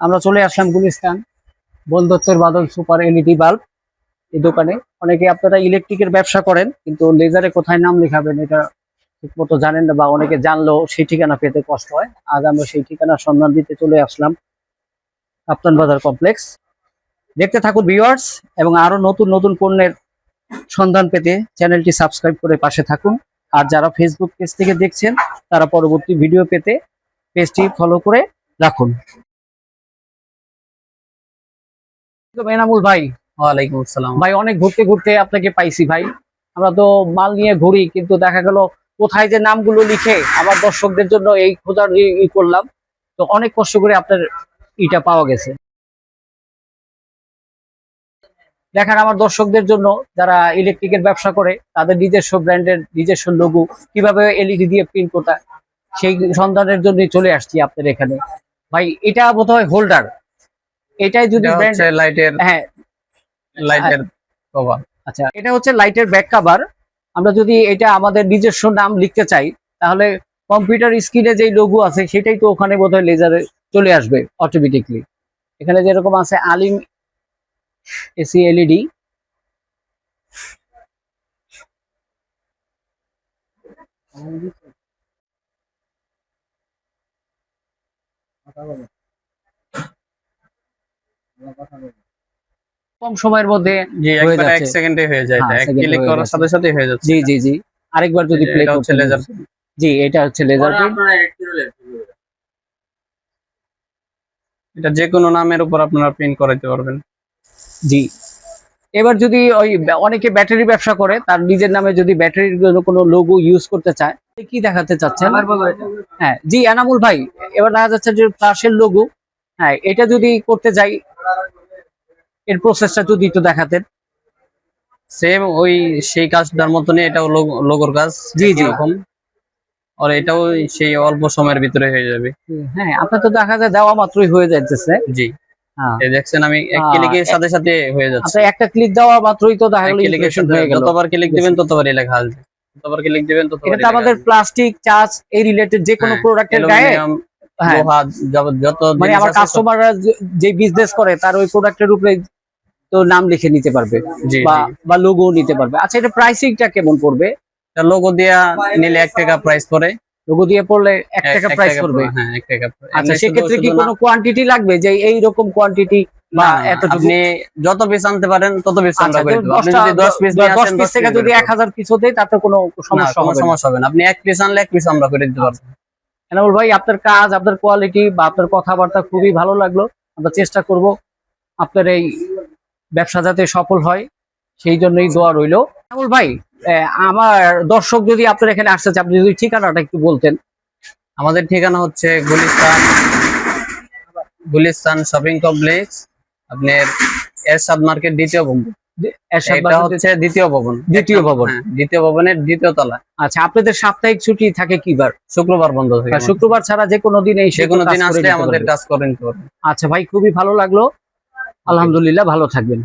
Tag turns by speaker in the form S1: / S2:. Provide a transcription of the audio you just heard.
S1: আমরা চলে আসলাম গুলিস্তান। বলদত্তর বাদল সুপার এলইডি বাল্ব এই দোকানে। অনেকে আপনারা ইলেকট্রিকের ব্যবসা করেন, কিন্তু লেজারে কোথায় নাম লেখাবেন এটা ঠিক মতো জানেন না, বা অনেকে জানলেও সেই ঠিকানা পেতে কষ্ট হয়। আজ আমরা সেই ঠিকানার সন্ধান দিতে চলে আসলাম কাপ্তান বাজার কমপ্লেক্স। দেখতে থাকুন ভিউয়ার্স, এবং আরও নতুন নতুন পণ্যের সন্ধান পেতে চ্যানেলটি সাবস্ক্রাইব করে পাশে থাকুন। আর যারা ফেসবুক পেজ থেকে দেখছেন, তারা পরবর্তী ভিডিও পেতে পেজটি ফলো করে রাখুন। এনামুল ভাই
S2: ওয়ালাইকুম আসসালাম।
S1: ভাই অনেক ঘুরতে ঘুরতে আপনাকে পাইছি ভাই। আমরা তো মাল নিয়ে ঘুরি কিন্তু দেখা গেল কোথায় যে নামগুলো লিখে আমার দর্শকদের জন্য এই খোঁজার ই- করলাম। তো অনেক কষ্ট করে আপনার ইটা পাওয়া গেছে। দেখেন আমার দর্শকদের জন্য যারা ইলেকট্রিকের ব্যবসা করে তাদের নিজস্ব ব্র্যান্ডের নিজস্ব লঘু কীভাবে এলইডি দিয়ে প্রিন্ট করতে সেই সন্ধানের জন্য চলে আসছি আপনার এখানে। ভাই এটা বোধহয় হোল্ডার এটাই যদি
S2: লাইটের
S1: হ্যাঁ।
S2: লাইটের কভার
S1: আচ্ছা এটা হচ্ছে লাইটের ব্যাক কভার আমরা যদি এটা আমাদের নিজস্ব নাম লিখতে চাই তাহলে কম্পিউটার স্ক্রিনে যেই লোগো আছে সেটাই তো ওখানে বোধহয় লেজারে চলে আসবে অটোমেটিকলি এখানে যেরকম আছে আলিম এসি এলইডি কম সময়ের মধ্যে
S2: জি একবার এক সেকেন্ডে হয়ে যায়
S1: হ্যাঁ,
S2: এক ক্লিক করার সাথে সাথে হয়ে যাচ্ছে।
S1: জি জি জি। আরেকবার যদি প্লে
S2: এটা লেজার
S1: জি এটা হচ্ছে লেজার
S2: এটা যে কোনো নামের উপর আপনারা প্রিন্ট করাইতে পারবেন।
S1: জি। এবার যদি ওই অনেকে ব্যাটারি ব্যবসা করে তার নিজের নামে যদি ব্যাটারির জন্য কোনো লোগো ইউজ করতে চায় কি দেখাতে চাচ্ছেন? হ্যাঁ জি এনামুল ভাই এবার দেখা যাচ্ছে যে ফ্লাশের লোগো হ্যাঁ এটা যদি করতে যাই এর প্রসেসটা যদি একটু দেখাতেন।
S2: সেম ওই সেই কাজটার মতনই এটাও লোগোর কাজ
S1: জি, জি।
S2: এরকম আর এটাও সেই অল্প সময়ের ভিতরে হয়ে যাবে।
S1: হ্যাঁ আপনার তো দেখা যায় দেওয়া মাত্রই হয়ে যাইতেছে।
S2: জি। দেখছেন আমি এক ক্লিকের
S1: এক-
S2: সাথে সাথে হয়ে যাচ্ছে।
S1: একটা ক্লিক দেওয়া মাত্রই তো দেখা
S2: এক
S1: গেল
S2: ক্লিকের
S1: ইনফরমেশন
S2: সাথে
S1: হয়ে গেল।
S2: যতবার ক্লিক দিবেন ততবারই লেখা আসবে। যতবার ক্লিক দিবেন
S1: এটা আমাদের প্লাস্টিক চার্জ এই রিলেটেড যে কোনো
S2: হ্যাঁ,
S1: প্রোডাক্টের গায়ে হ্যাঁ।
S2: যাবত যত
S1: মানে আমার কাস্টমাররা যে বিজনেস করে তার ওই প্রোডাক্টের উপরে তো নাম লিখে নিতে পারবে বা বা লোগো নিতে পারবে। আচ্ছা এটা প্রাইসিংটা কেমন পড়বে?
S2: লোগো দিয়া নিলে এক টাকা প্রাইস পড়ে।
S1: লোগো দিয়ে পড়লে এক
S2: এক-
S1: টাকা প্রাইস পড়বে।
S2: হ্যাঁ টাকা
S1: আচ্ছা সেক্ষেত্রে কি কোনো কোয়ান্টিটি লাগবে যে এই রকম কোয়ান্টিটি বা এতটুকু?
S2: আপনি যত পিস আনতে পারেন তত পিস আমরা
S1: আচ্ছা
S2: করে দেব। আপনি যদি 10 পিস
S1: থেকে যদি তাতে কোনো সমস্যা হবে না।
S2: সমস্যা হবে না। আপনি পিস আনলে পিস আমরা করে দিতে পারব।
S1: এনামুল ভাই আপনার কাজ আপনার কোয়ালিটি বা আপনার কথাবার্তা খুবই ভালো লাগল। আমরা চেষ্টা করব আপনার এই ব্যবসা যাতে সফল হয়। সেই জন্যই দোয়া রইল। এনামুল ভাই আমার দর্শক যদি আপনার এখানে আসতে চায় আপনি যদি ঠিকানাটা একটু বলতেন।
S2: আমাদের ঠিকানা হচ্ছে গুলিস্তান গুলিস্তান শপিং কমপ্লেক্স আপনার এরশাদ মার্কেট দ্বিতীয় ভবন। এটা হচ্ছে দ্বিতীয় ভবন।
S1: দ্বিতীয় ভবন।
S2: হ্যাঁ, দ্বিতীয় ভবনের দ্বিতীয় তলা।
S1: আচ্ছা আপনাদের সাপ্তাহিক ছুটি থাকে কি বার
S2: শুক্রবার বন্ধ থাকে।
S1: শুক্রবার ছাড়া যে কোনো দিন
S2: যে কোনো দিন আসলে আমাদের কাজ করে নিতে
S1: আচ্ছা ভাই খুবই ভালো লাগল। আলহামদুলিল্লাহ ভালো থাকবেন।